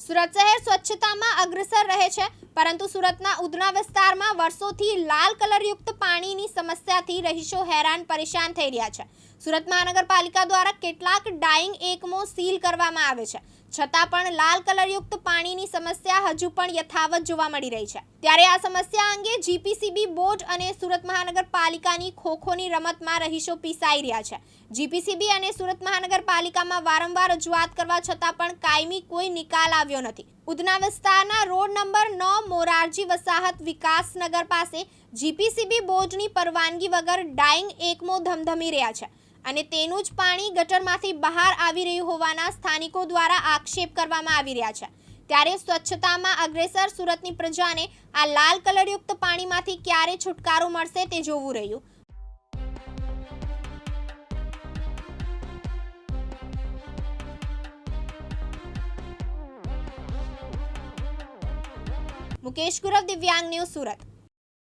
સુરત શહેર સ્વચ્છતામાં અગ્રસર રહે છે, પરંતુ સુરતના ઉધના વિસ્તારમાં વર્ષોથી લાલ કલરયુક્ત પાણીની સમસ્યાથી રહીશો હેરાન પરેશાન થઈ રહ્યા છે. સુરત મહાનગરપાલિકા દ્વારા કેટલાક ડાઇંગ એકમો સીલ કરવામાં આવે છે. છતાં પણ લાલ કલરયુક્ત પાણીની સમસ્યા હજુ પણ યથાવત જોવા મળી રહી છે. ત્યારે આ સમસ્યા અંગે જીપીસીબી બોર્ડ અને સુરત મહાનગરપાલિકાની ખોખોની રમતમાં રહીશો પીસાઈ રહ્યા છે. જીપીસીબી અને સુરત મહાનગરપાલિકામાં વારંવાર રજૂઆત કરવા છતાં પણ કાયમી કોઈ નિકાલ આવ્યો નથી. ઉધના વિસ્તારના રોડ નંબર નવ મોરારજી વસાહત વિકાસનગર પાસે જીપીસીબી બોર્ડની પરવાનગી વગર ડાઇંગ એકમો ધમધમી રહ્યા છે. અને તેનું જ પાણી ગટરમાંથી બહાર આવી રહ્યું હોવાના સ્થાનિકો દ્વારા આક્ષેપ કરવામાં આવી રહ્યા છે. ત્યારે સ્વચ્છતામાં અગ્રેસર સુરતની પ્રજાને આ લાલ કલરયુક્ત પાણીમાંથી ક્યારે છુટકારો મળશે તે જોવું રહ્યું. મુકેશ ગુરવ, દિવ્યાંગ ન્યૂઝ સુરત.